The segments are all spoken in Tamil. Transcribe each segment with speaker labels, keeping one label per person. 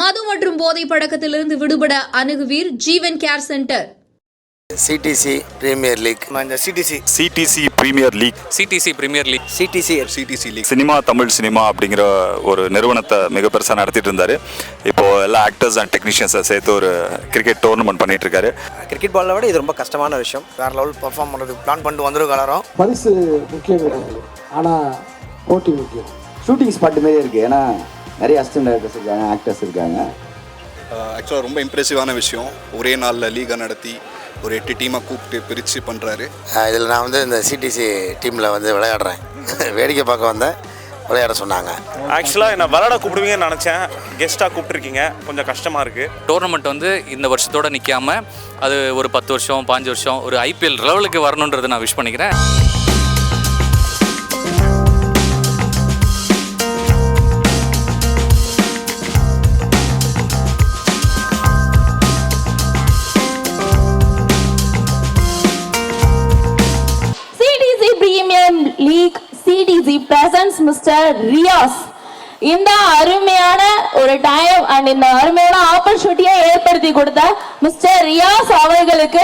Speaker 1: மது மற்றும் போதை பழக்கத்திலிருந்து விடுபட அணுகுவீர் Jeevan care centre.
Speaker 2: CDC premier league இந்த CDC
Speaker 3: CDC premier league
Speaker 4: CDC premier league
Speaker 2: CDC
Speaker 3: CDC league cinema Tamil cinema அப்படிங்கிற ஒரு நிறுவனத்தை மிக பெருசாக நடத்திட்டு இருந்தார். இப்போ எல்லா ஆக்டர்ஸ் அண்ட் டெக்னீஷியன்ஸை சேர்த்து ஒரு கிரிக்கெட் டோர்னமெண்ட் பண்ணிட்டு இருக்காரு.
Speaker 2: கிரிக்கெட் பாலை விட இது ரொம்ப கஷ்டமான விஷயம். வேற லெவல் பர்ஃபார்ம் பண்ணுறதுக்கு பிளான் பண்ணிட்டு வந்துருக்க எல்லாரும்
Speaker 5: பரிசு முக்கியம். ஆனால் போட்டி முக்கியம்.
Speaker 6: ஷூட்டிங் ஸ்பாட் மாரி இருக்குது ஏன்னா நிறைய அசிஸ்டன்ட் டேரக்டர்ஸ் இருக்காங்க ஆக்டர்ஸ் இருக்காங்க.
Speaker 7: ஆக்சுவலாக ரொம்ப இம்ப்ரெசிவான விஷயம். ஒரே நாளில் லீகை நடத்தி ஒரு எட்டு டீமை கூப்பிட்டு பிரித்து பண்ணுறாரு
Speaker 2: இதில் நான் வந்து இந்த சிடிசி டீமில் வந்து விளையாடுறேன். வேடிக்கை பார்க்க வந்தேன். விளையாட சொன்னாங்க.
Speaker 8: ஆக்சுவலாக என்ன விளாட கூப்பிடுவீங்கன்னு நினச்சேன். கெஸ்ட்டாக கூப்பிட்ருக்கீங்க கொஞ்சம் கஷ்டமாக இருக்குது
Speaker 4: டோர்னமெண்ட் வந்து இந்த வருஷத்தோட நிற்காம அது ஒரு பத்து வருஷம் பாஞ்சு வருஷம் ஒரு ஐபிஎல் லெவலுக்கு வரணுன்றதை நான் விஷ் பண்ணிக்கிறேன்.
Speaker 9: சிடிசி பிரசன்ஸ் மிஸ்டர் ரியாஸ் இந்த அருமையான ஒரு டைம் அண்ட் இந்த அருமையான ஆப்பர்ச்சுனிட்டியை ஏற்படுத்தி கொடுத்த மிஸ்டர் ரியாஸ் அவர்களுக்கு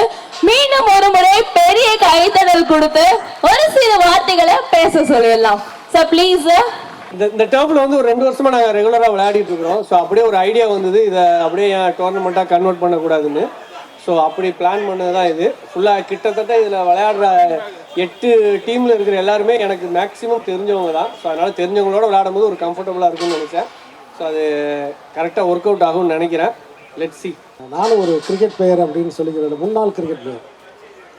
Speaker 9: மீண்டும் ஒரு முறை பெரிய கைத்தடல் கொடுத்து ஒரு சில வார்த்தைகளை பேச சொல்லிடலாம். சார் ப்ளீஸ்
Speaker 5: இந்த இந்த டேர்மில் வந்து ஒரு ரெண்டு வருஷமாக நாங்கள் ரெகுலராக விளையாடிட்டு இருக்கிறோம். ஸோ அப்படியே ஒரு ஐடியா வந்தது. இதை அப்படியே என் டோர்னமெண்ட்டாக கன்வெர்ட் பண்ணக்கூடாதுன்னு. ஸோ அப்படி பிளான் பண்ணது தான் இது. ஃபுல்லாக கிட்டத்தட்ட இதில் விளையாடுற எட்டு டீமில் இருக்கிற எல்லாருமே எனக்கு மேக்ஸிமம் தெரிஞ்சவங்க தான். ஸோ அதனால் தெரிஞ்சவங்களோட விளையாடும் போது ஒரு கம்ஃபர்டபுளாக இருக்கும்னு நினச்சேன். ஸோ அது கரெக்டாக ஒர்க் அவுட் ஆகும்னு நினைக்கிறேன். லெட் சி நானும் ஒரு கிரிக்கெட் பிளேயர் அப்படின்னு சொல்லிக்கிறேன். முன்னாள் கிரிக்கெட் பிளேயர்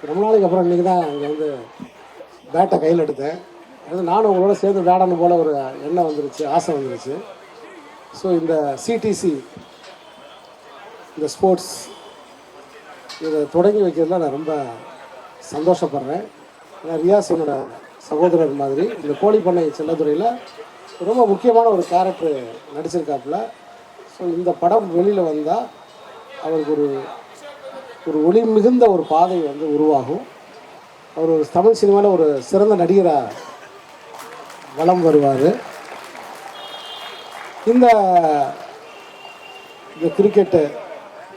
Speaker 5: ரொம்ப நாளைக்கு அப்புறம் இன்றைக்கி தான் இங்கே வந்து பேட்டை கையில் எடுத்தேன். அது நானும் உங்களோட சேர்ந்து விளையாடணும் போல் ஒரு எண்ணம் வந்துருச்சு ஆசை வந்துருச்சு. ஸோ இந்த சிடிசி இந்த ஸ்போர்ட்ஸ் இதை தொடங்கி வைக்கிறதுல நான் ரொம்ப சந்தோஷப்படுறேன். ரியாஸ் என்னோட சகோதரர் மாதிரி இந்த கோழி பண்ணை செல்லத்துறையில் ரொம்ப முக்கியமான ஒரு கேரக்டர் நடிச்சிருக்காப்புல. ஸோ இந்த படம் வெளியில் வந்தால் அவருக்கு ஒரு ஒரு ஒளி மிகுந்த ஒரு பாதை வந்து உருவாகும். அவர் ஒரு தமிழ் சினிமாவில் ஒரு சிறந்த நடிகராக வளம் வருவார். இந்த இந்த கிரிக்கெட்டு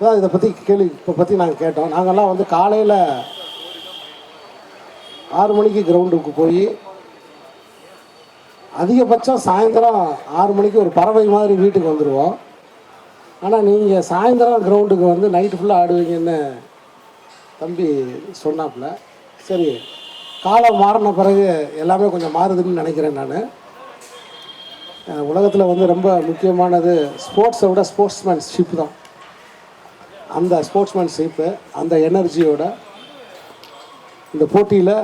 Speaker 5: தான் இதை பற்றி கேள்வி இப்போ பற்றி நாங்கள் கேட்டோம். நாங்கள்லாம் வந்து காலையில் ஆறு மணிக்கு கிரவுண்டுக்கு போய் அதிகபட்சம் சாயந்தரம் ஆறு மணிக்கு ஒரு பறவை மாதிரி வீட்டுக்கு வந்துடுவோம் ஆனால் நீங்கள் சாயந்தரம் கிரவுண்டுக்கு வந்து நைட்டு ஃபுல்லாக ஆடுவீங்கன்னு தம்பி சொன்னாப்புல. சரி காலம் மாறின பிறகு எல்லாமே கொஞ்சம் மாறுதுன்னு நினைக்கிறேன் நான். உலகத்தில் வந்து ரொம்ப முக்கியமானது ஸ்போர்ட்ஸை விட ஸ்போர்ட்ஸ்மேன்ஷிப் தான். அந்த ஸ்போர்ட்ஸ்மேன்ஷிப்பு அந்த எனர்ஜியோட இந்த போட்டியில்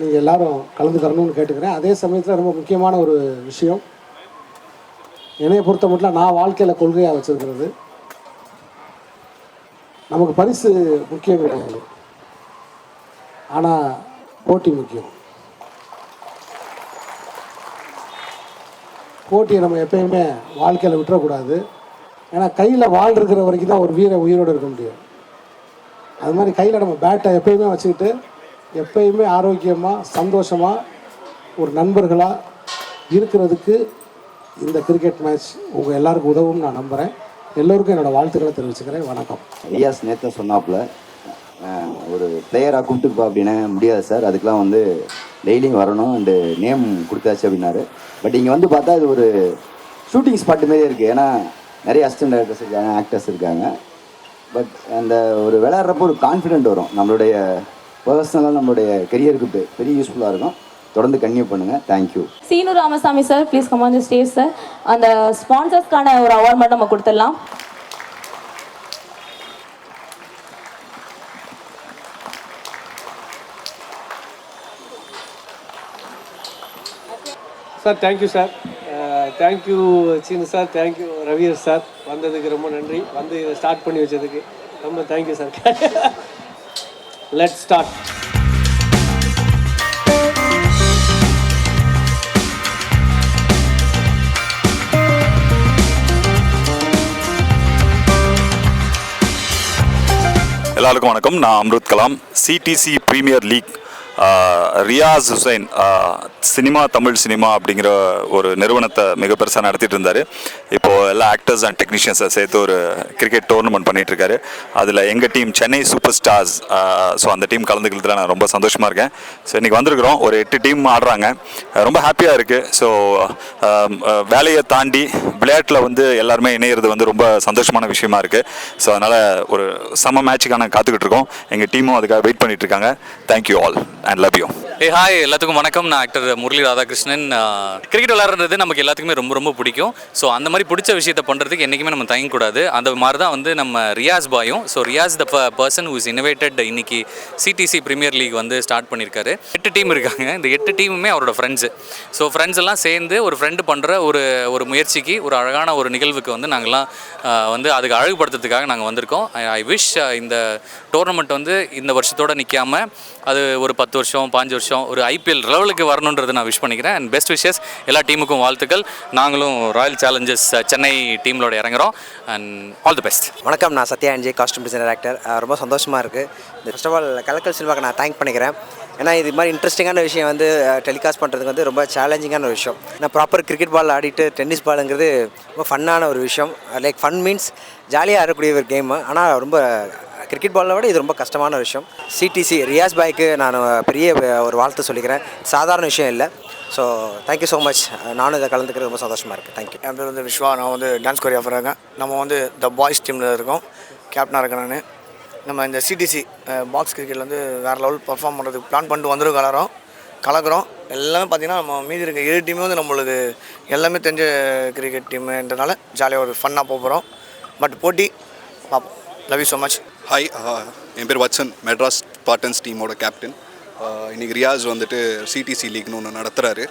Speaker 5: நீங்கள் எல்லாரும் கலந்துக்கிறணும்னு கேட்டுக்கிறேன். அதே சமயத்தில் ரொம்ப முக்கியமான ஒரு விஷயம். என்னைய பொறுத்த மட்டும் நான் வாழ்க்கையில் கொள்கையாக வச்சுருக்கிறது. நமக்கு பரிசு முக்கியம் கிடையாது. ஆனால் போட்டி முக்கியம். போட்டியை நம்ம எப்பயுமே வாழ்க்கையில் விட்டுறக்கூடாது. ஏன்னா கையில் வாழ் இருக்கிற வரைக்கும் தான் ஒரு வீர உயிரோடு இருக்க முடியும். அது மாதிரி கையில் நம்ம பேட்டை எப்பயுமே வச்சுக்கிட்டு எப்பயுமே ஆரோக்கியமாக சந்தோஷமாக ஒரு நண்பர்களாக இருக்கிறதுக்கு இந்த கிரிக்கெட் மேட்ச் உங்கள் எல்லாருக்கும் உதவும் நான் நம்புகிறேன் எல்லோருக்கும் என்னோடய வாழ்த்துக்களை தெரிவிச்சுக்கிறேன். வணக்கம்.
Speaker 6: ஐயாஸ் நேற்று சொன்னாப்புல ஒரு பிளேயராக கூப்பிட்டுப்பா அப்படின்னா முடியாது சார். அதுக்கெலாம் வந்து டெய்லியும் வரணும். அண்டு நேம் கொடுத்தாச்சு அப்படின்னாரு. பட் இங்கே வந்து பார்த்தா இது ஒரு ஷூட்டிங் ஸ்பாட் மாரியே இருக்குது ஏன்னா நிறைய அசிஸ்டன்ட் டேரக்டர்ஸ் இருக்காங்க ஆக்டர்ஸ் இருக்காங்க. பட் அந்த ஒரு விளையாடுறப்போ ஒரு கான்ஃபிடென்ட் வரும். நம்மளுடைய பர்சனலாக நம்மளுடைய கெரியருக்கு பெரிய யூஸ்ஃபுல்லாக இருக்கும். தொடர்ந்து கன்டினியூ பண்ணுங்கள் thank you
Speaker 9: Seenu Ramasamy sir please come on the stage sir அந்த ஸ்பான்சர்ஸ்க்கான ஒரு அவார்ட் மட்டும் நம்ம கொடுத்துடலாம்.
Speaker 5: Sir thank you sir thank you Seenu sir thank you ரவியர் sir வந்ததுக்கு ரொம்ப நன்றி. வந்து இதை ஸ்டார்ட் பண்ணி வச்சதுக்கு ரொம்ப தேங்க்யூ சார் லெட் ஸ்டார்ட்
Speaker 3: எல்லாருக்கும் வணக்கம். நான் Amruth Kalam. CDC premier league Riyaz Hussain cinema Tamil cinema அப்படிங்கிற ஒரு நிறுவனத்தை மிக பெருசாக நடத்திட்டு இருந்தார். இப்போ எல்லா ஆக்டர்ஸ் அண்ட் டெக்னீஷியன்ஸை சேர்த்து ஒரு கிரிக்கெட் டோர்னமெண்ட் பண்ணிட்டு இருக்காரு அதில் எங்கள் team Chennai super stars so அந்த டீம் கலந்துக்கிறதுல நான் ரொம்ப சந்தோஷமாக இருக்கேன். ஸோ இன்றைக்கி வந்திருக்கிறோம். ஒரு எட்டு டீம் ஆடுறாங்க. ரொம்ப ஹாப்பியாக இருக்குது ஸோ வேலையை தாண்டி விளையாட்டில் வந்து எல்லாருமே இணையிறது வந்து ரொம்ப சந்தோஷமான விஷயமா இருக்குது ஸோ அதனால் ஒரு சம மேட்சுக்கான காத்துக்கிட்டு இருக்கோம். எங்கள் டீமும் அதுக்காக வெயிட் பண்ணிட்டு இருக்காங்க. Thank you all and love you
Speaker 4: A hi எல்லாத்துக்கும் வணக்கம். நான் ஆக்டர் முரளி ராதாகிருஷ்ணன். கிரிக்கெட் விளையாடுறது நமக்கு எல்லாத்துக்குமே ரொம்ப ரொம்ப பிடிக்கும். ஸோ அந்த மாதிரி பிடிச்ச விஷயத்தை பண்ணுறதுக்கு என்றைக்குமே நம்ம தயங்கக்கூடாது. அந்த மாதிரி தான் வந்து நம்ம ரியாஸ் பாயும். So Riyaz the person who's innovated இன்னைக்கு சிடிசி பிரீமியர் லீக் வந்து ஸ்டார்ட் பண்ணியிருக்காரு எட்டு டீம் இருக்காங்க. இந்த எட்டு டீமுமே அவரோட ஃப்ரெண்ட்ஸு ஸோ ஃப்ரெண்ட்ஸ் எல்லாம் சேர்ந்து ஒரு ஃப்ரெண்டு பண்ணுற ஒரு ஒரு முயற்சிக்கு ஒரு அழகான ஒரு நிகழ்வுக்கு வந்து நாங்கள்லாம் வந்து அதுக்கு அழகுபடுத்துறதுக்காக நாங்கள் வந்திருக்கோம். ஐ விஷ் இந்த டோர்னமெண்ட் வந்து இந்த வருஷத்தோடு நிற்காம அது ஒரு பத்து வருஷம் பாஞ்சு வருஷம் ஒரு ஐபிஎல் லெவலுக்கு வரணுன்றது நான் விஷ் பண்ணிக்கிறேன். அண்ட் பெஸ்ட் விஷஸ் எல்லா டீமுக்கும் வாழ்த்துக்கள். நாங்களும் ராயல் சேலஞ்சர்ஸ் சென்னை டீம்லோட இறங்குறோம். அண்ட் ஆல் தி பெஸ்ட்
Speaker 10: வணக்கம் நான் Sathya Anjay costume designer actor ரொம்ப சந்தோஷமாக இருக்குது ஃபர்ஸ்ட் ஆஃப் ஆல் கலக்கல் சினிமாக்கு நான் தேங்க் பண்ணிக்கிறேன். ஏன்னா இது மாதிரி இன்ட்ரெஸ்டிங்கான விஷயம் வந்து டெலிகாஸ்ட் பண்ணுறதுக்கு வந்து ரொம்ப சேலஞ்சிங்கான ஒரு விஷயம். நான் ப்ராப்பர் கிரிக்கெட் பால் ஆடிட்டு டென்னிஸ் பாலுங்கிறது ரொம்ப ஃபன்னான ஒரு விஷயம். லைக் ஃபன் மீன்ஸ் ஜாலியாக ஆடக்கூடிய ஒரு கேமு ஆனால் ரொம்ப கிரிக்கெட் பாலில் விட இது ரொம்ப கஷ்டமான விஷயம். சிடிசி ரியாஸ் பாய்க்கு நான் பெரிய ஒரு வாழ்த்து சொல்லிக்கிறேன். சாதாரண விஷயம் இல்லை. ஸோ தேங்க்யூ ஸோ மச் நானும் இதை கலந்துக்கிறது ரொம்ப சந்தோஷமாக இருக்குது தேங்க்யூ
Speaker 11: என் பேர் வந்து விஸ்வா. நான் வந்து டான்ஸ் கொரியோஃபராங்க நம்ம வந்து த பாய்ஸ் டீமில் இருக்கோம். கேப்டனாக இருக்கேன் நான். நம்ம இந்த சிடிசி பாக்ஸ் கிரிக்கெட்டில் வந்து வேறு லெவல் பர்ஃபார்ம் பண்ணுறதுக்கு பிளான் பண்ணிட்டு வந்துடும் கலரோம் கலக்குறோம். எல்லாமே பார்த்தீங்கன்னா நம்ம மீதி இருக்க ஏழு டீமே வந்து நம்மளுக்கு எல்லாமே தெரிஞ்ச கிரிக்கெட் டீமுன்றனால ஜாலியாக ஒரு ஃபன்னாக போக போகிறோம் பட் போட்டி பார்ப்போம் love you so much
Speaker 7: hi என் பேர் வச்சன் மெட்ராஸ் ஸ்பாட்டன்ஸ் டீமோட கேப்டன் இன்றைக்கி ரியாஸ் வந்துட்டு சிடிசி லீக்னு ஒன்று நடத்துகிறாரு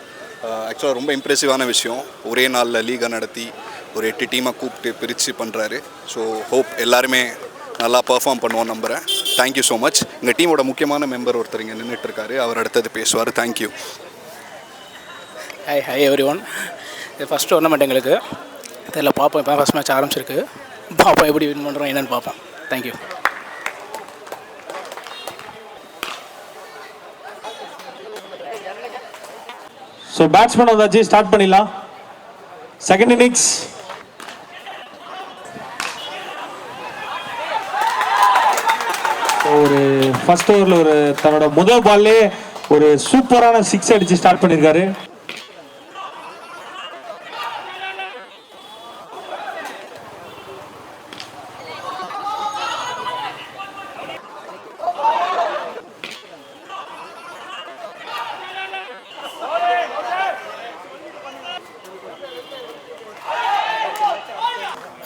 Speaker 7: ஆக்சுவலாக ரொம்ப இம்ப்ரெசிவான விஷயம். ஒரே நாளில் லீகை நடத்தி ஒரு எட்டு டீமை கூப்பிட்டு பிரித்து பண்ணுறாரு ஸோ ஹோப் எல்லாருமே நல்லா பர்ஃபார்ம் பண்ணுவோம் நம்புகிறேன் தேங்க்யூ ஸோ மச் எங்கள் டீமோட முக்கியமான மெம்பர் ஒருத்தர் இங்கே நின்றுட்டுருக்காரு அவர் அடுத்தது பேசுவார். Thank you
Speaker 11: hi hi everyone இது ஃபஸ்ட் டோர்னமெண்ட் எங்களுக்கு. இதில் பார்ப்போம். இப்போ ஃபஸ்ட் மேட்ச் ஆரம்பிச்சிருக்கு. பார்ப்போம் எப்படி வின் பண்ணுறோம் என்னென்னு பார்ப்போம். தேங்க்யூ
Speaker 5: ஸோ பேட்ஸ்மேன் வந்தாச்சு ஸ்டார்ட் பண்ணிடலாம். செகண்ட் இன்னிங்ஸ் ஒரு ஃபர்ஸ்ட் ஓவரில் ஒரு தன்னோட முதல் பால்லே ஒரு சூப்பரான சிக்ஸ் அடித்து ஸ்டார்ட் பண்ணியிருக்காரு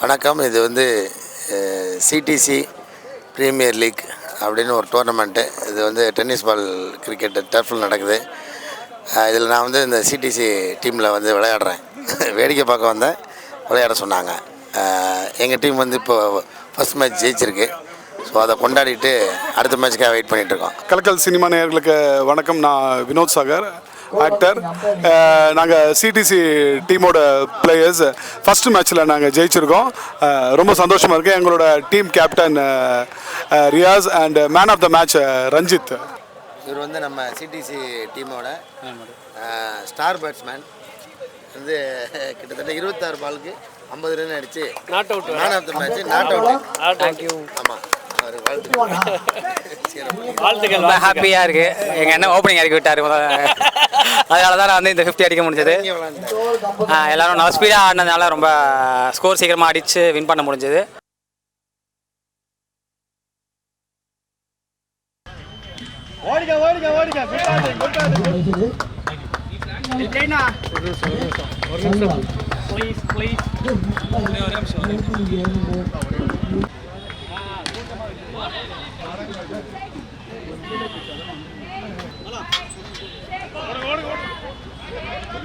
Speaker 2: வணக்கம். இது வந்து சிடிசி ப்ரீமியர் லீக் அப்படின்னு ஒரு டோர்னமெண்ட்டு இது வந்து டென்னிஸ் பால் கிரிக்கெட் டர்ஃபில் நடக்குது. இதில் நான் வந்து இந்த சிடிசி டீமில் வந்து விளையாடுறேன். வேடிக்கை பார்க்க வந்தேன் விளையாட சொன்னாங்க. எங்கள் டீம் வந்து இப்போ ஃபஸ்ட் மேட்ச் ஜெயிச்சிருக்கு. ஸோ அதை கொண்டாடிட்டு அடுத்த மேட்ச்க்காக வெயிட் பண்ணிகிட்டு இருக்கோம்.
Speaker 12: கலக்கல் சினிமா நேயர்களுக்கு வணக்கம். நான் வினோத் சாகர். ஆக்டர் நாங்கள் சிடிசி டீமோட பிளேயர்ஸ் ஃபஸ்ட்டு மேட்ச்சில் நாங்கள் ஜெயிச்சிருக்கோம். அஹ், ரொம்ப சந்தோஷமாக இருக்குது எங்களோட team captain Riyaz and man of the match Ranjith
Speaker 2: இவர் வந்து நம்ம சிடிசி டீமோட ஸ்டார் பேட்ஸ்மேன் வந்து கிட்டத்தட்ட இருபத்தாறு பாலுக்கு ஐம்பது ரன் அடிச்சு
Speaker 5: not out
Speaker 2: man of the match not out
Speaker 5: thank you
Speaker 2: ஆமாம்
Speaker 5: வாழ்த்துக்கள்
Speaker 11: ரொம்ப ஹாப்பியாக இருக்குது எங்கள் அண்ணன் ஓப்பனிங் இறக்கி விட்டார் அதனால தான் நான் வந்து இந்த ஃபிஃப்டி அடிக்க முடிஞ்சது. எல்லாரும் நல்லா ஸ்பீடாக ஆடினதுனால ரொம்ப ஸ்கோர் சீக்கிரமாக அடித்து வின் பண்ண முடிஞ்சது.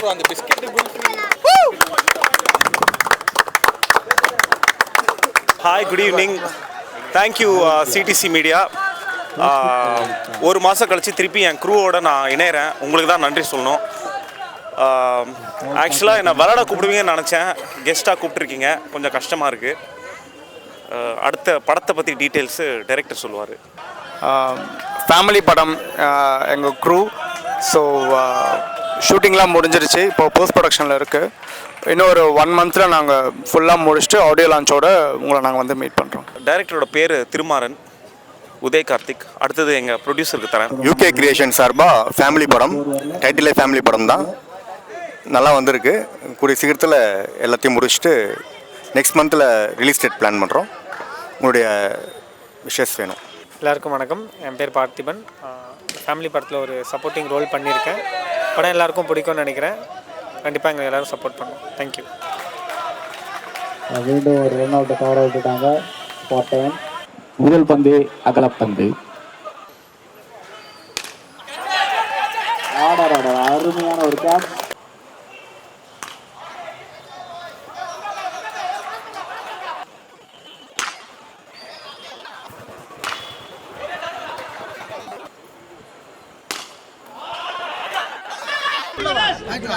Speaker 8: சூப்பராக அந்த biscuit hi good evening thank you CDC media ஒரு மாதம் கழித்து திருப்பி என் க்ரூவோட நான் இணையிறேன். உங்களுக்கு தான் நன்றி சொல்லணும். Um, ஆக்சுவலாக என்னை விளாட கூப்பிடுவீங்கன்னு நினச்சேன். கெஸ்ட்டாக கூப்பிட்ருக்கீங்க கொஞ்சம் கஷ்டமாக இருக்குது uh, அடுத்த படத்தை பற்றி டீட்டெயில்ஸு டைரக்டர் சொல்லுவார்.
Speaker 13: ஃபேமிலி படம் எங்கள் க்ரூ ஸோ ஷூட்டிங்லாம் முடிஞ்சிருச்சு. இப்போ போஸ்ட் ப்ரொடக்ஷனில் இருக்குது இன்னும் ஒரு ஒன் மந்த்தில் நாங்கள் ஃபுல்லாக முடிச்சுட்டு ஆடியோ லான்ச்சோட உங்களை நாங்கள் வந்து மீட் பண்ணுறோம்
Speaker 8: டைரக்டரோட பேர் திருமாறன் உதய் கார்த்திக். அடுத்தது எங்கள் ப்ரொடியூசருக்கு தரேன்.
Speaker 14: யூகே கிரியேஷன் சார்பாக ஃபேமிலி படம் டைட்டிலே ஃபேமிலி படம் தான். நல்லா வந்திருக்கு. கூடிய சீக்கிரத்தில் எல்லாத்தையும் முடிச்சுட்டு நெக்ஸ்ட் மந்தில் ரிலீஸ் டேட் பிளான் பண்ணுறோம் உங்களுடைய விஷஸ் வேணும்.
Speaker 13: எல்லாருக்கும் வணக்கம். என் பேர் பார்த்திபன். ஃபேமிலி படத்தில் ஒரு சப்போர்ட்டிங் ரோல் பண்ணியிருக்கேன். படம் எல்லாருக்கும் பிடிக்கும்னு நினைக்கிறேன். கண்டிப்பாக எங்களுக்கு எல்லோரும் சப்போர்ட் பண்ணும் தேங்க்யூ
Speaker 5: மீண்டும் ஒரு ரன் அவுட் கவர் விட்டுட்டாங்க போட்டேன் முதல் பந்து அகலப்பந்து ஆடர் ஆடர் அருமையான ஒரு கேட்ச்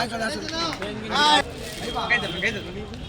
Speaker 11: 哎，该怎么该怎么。